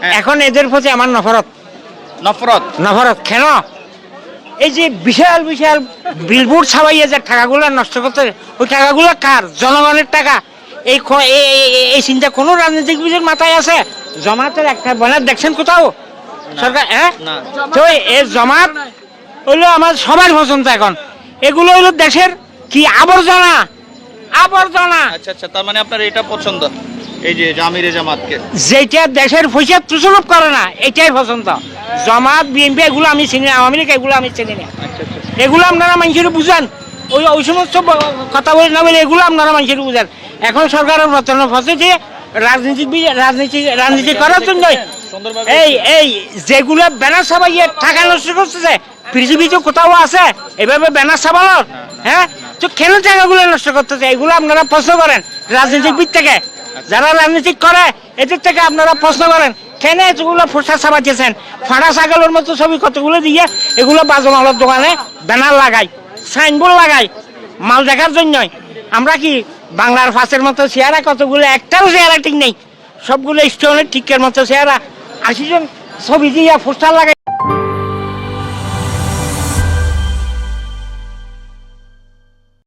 হ্যাঁ। এখন এদের প্রতি আমার নফরত। নফরত? নফরত কেন? এই যে বিশাল বিশাল বিলবোর্ড ছাপাইয়ে যে টাকাগুলো নষ্ট করতে ওই টাকাগুলো কার? জনগণের টাকা। এই এই- চিন্তা কোনো রাজনৈতিক বিজের মাথায় আছে? জমাতের একটা বনার দেখছেন কোথাও? সরকার হ্যাঁ? তো এই জমাত হইল আমার সবার পছন্দ এখন। এগুলো হইল দেশের কি আবর্জনা? আবর্জনা। আচ্ছা আচ্ছা তার মানে আপনার এটা পছন্দ। এই যে জামিরে জামাতকে। যেটা দেশের পয়সা তুসলভ করে না এটাই পছন্দ। জমাত বিএনপি এগুলো আমি চিনি না আওয়ামী লীগ এগুলো আমি চিনি না। আচ্ছা আচ্ছা। এগুলো আপনারা মানুষের বুঝান। ওই ওই সমস্ত কথা বলে না বলে এগুলো আপনারা মানুষের বুঝান। এখন সরকারের প্রচণ্ড ফসে যে রাজনীতি রাজনীতি রাজনীতি করার জন্য এই এই যেগুলো ব্যানার ছাপাইয়ে টাকা নষ্ট করতেছে পৃথিবীতে কোথাও আছে এভাবে ব্যানার ছাপানোর হ্যাঁ? তো কেন টাকাগুলো নষ্ট করতেছে? এগুলো আপনারা প্রশ্ন করেন রাজনীতিবিদ থেকে যারা রাজনীতি করে, এদের থেকে আপনারা প্রশ্ন করেন, কেন এগুলো ফোসা ছাপাইতেছেন ফাঁড়া ছাগলের মতো ছবি কতগুলো দিয়ে এগুলো বাজমালের দোকানে ব্যানার লাগাই সাইনবোর্ড লাগাই মাল দেখার জন্যই। আমরা কি বাংলার ফাঁসের মতো চেহারা কতগুলো? একটাও চেহারা ঠিক নেই। সবগুলো স্টোনের টিকের মতো চেহারা। আশি জন ছবি দিয়ে পোস্টার লাগাই